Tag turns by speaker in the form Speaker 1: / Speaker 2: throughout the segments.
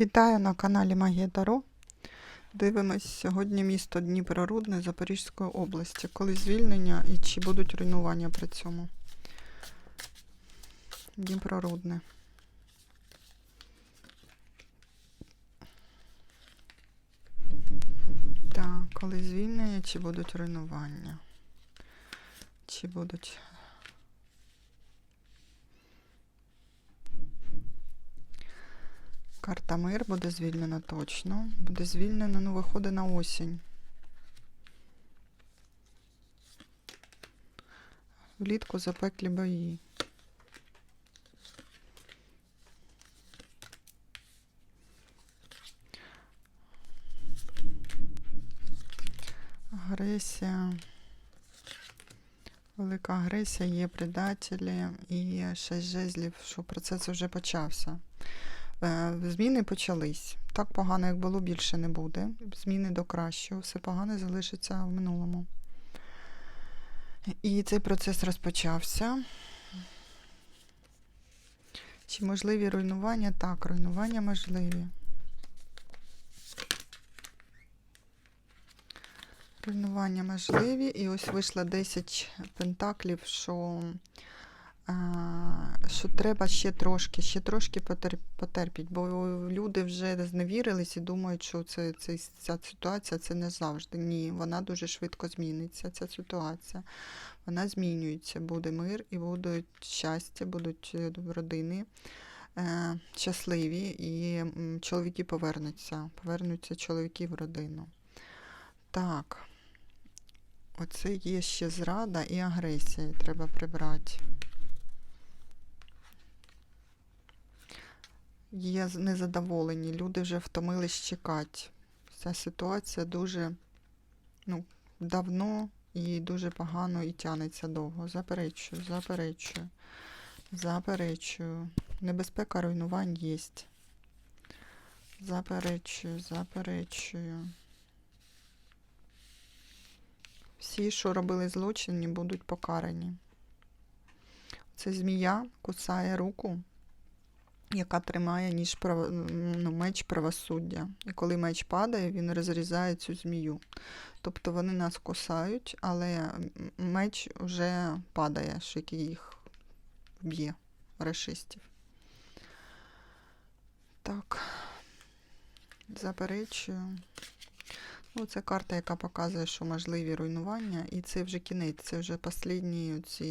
Speaker 1: Вітаю на каналі Магія Таро. Дивимось сьогодні місто Дніпрорудне Запорізької області. Коли звільнення і чи будуть руйнування при цьому? Дніпрорудне. Так, коли звільнення, чи будуть руйнування? Чи будуть. Карта мир буде звільнена точно. Буде звільнена, ну, виходить на осінь. Влітку запеклі бої. Агресія. Велика агресія, є предателі і шесть жезлів, що процес вже почався. Е, Зміни почались. Так погано, як було, більше не буде. Зміни до кращого. Все погане залишиться в минулому. І цей процес розпочався. Чи можливі руйнування? Так, руйнування можливі. Руйнування можливі. І ось вийшло 10 пентаклів, що що треба ще трошки, ще трошки потер, потерпіть, бо люди вже зневірились і думають, що це, це, ця ситуація це не завжди. Ні, вона дуже швидко зміниться, ця ситуація. Вона змінюється, буде мир і будуть щастя, будуть е, родини е, щасливі, і чоловіки повернуться, повернуться чоловіки в родину. Так, оце є ще зрада і агресія, треба прибрати. Є незадоволені, люди вже втомились чекати. Ця ситуація дуже ну, давно і дуже погано і тянеться довго. Заперечую, заперечую, заперечую. Небезпека руйнувань є. Заперечую, заперечую. Всі, що робили злочинні, будуть покарані. Це змія кусає руку яка тримає ніж право, ну, меч правосуддя. І коли меч падає, він розрізає цю змію. Тобто вони нас кусають, але меч вже падає, що який їх б'є, решистів. Так, заперечую. Ну, це карта, яка показує, що можливі руйнування, і це вже кінець, це вже останні ці.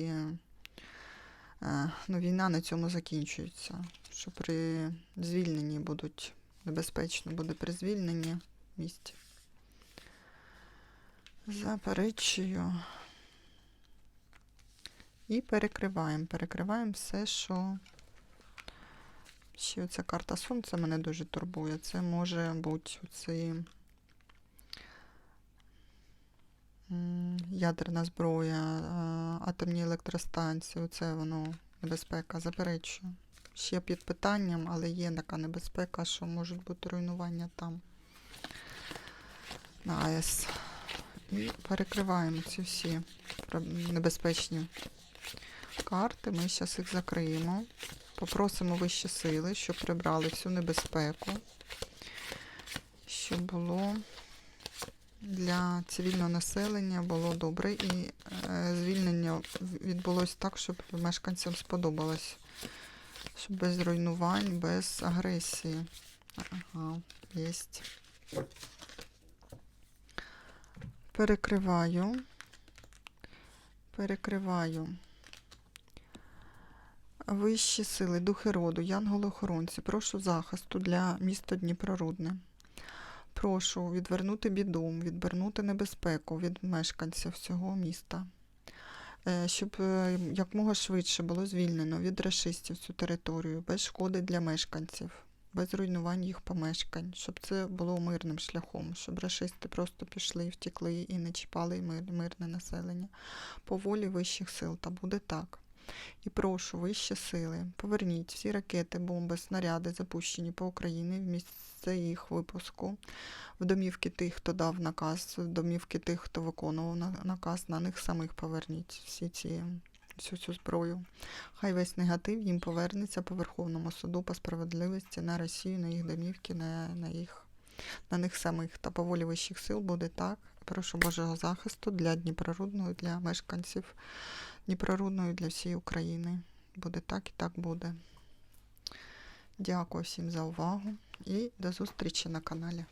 Speaker 1: Е, Ну, війна на цьому закінчується. Що при звільненні будуть небезпечно буде при звільненні місць. Заперечую. І перекриваємо. Перекриваємо все, що. Ще оця карта сонця мене дуже турбує. Це може бути оцей ядерна зброя, атомні електростанції. Оце воно небезпека. Заперечую. Ще під питанням, але є така небезпека, що можуть бути руйнування там на АЕС. І перекриваємо ці всі небезпечні карти. Ми зараз їх закриємо. Попросимо вищі сили, щоб прибрали всю небезпеку, щоб було для цивільного населення було добре і е, звільнення відбулось так, щоб мешканцям сподобалось. Щоб без руйнувань, без агресії. Ага, єсть. Перекриваю. Перекриваю. Вищі сили, духи роду, янголи-охоронці, прошу захисту для міста Дніпрорудне. Прошу відвернути біду, відвернути небезпеку від мешканців цього міста. Е, Щоб е, якмога швидше було звільнено від расистів цю територію, без шкоди для мешканців, без руйнувань їх помешкань, щоб це було мирним шляхом, щоб расисти просто пішли, втекли і не чіпали мир, мирне населення по волі вищих сил. Та буде так. І прошу вищі сили, поверніть всі ракети, бомби, снаряди, запущені по Україні в місце їх випуску, в домівки тих, хто дав наказ, в домівки тих, хто виконував наказ, на них самих поверніть всі ці всю цю зброю. Хай весь негатив їм повернеться по Верховному суду по справедливості на Росію, на їх домівки, на, на, їх, на них самих. Та по волі вищих сил буде так. Прошу Божого захисту для Дніпрорудного, для мешканців Дніпрорудної, для всієї України. Буде так і так буде. Дякую всім за увагу і до зустрічі на каналі.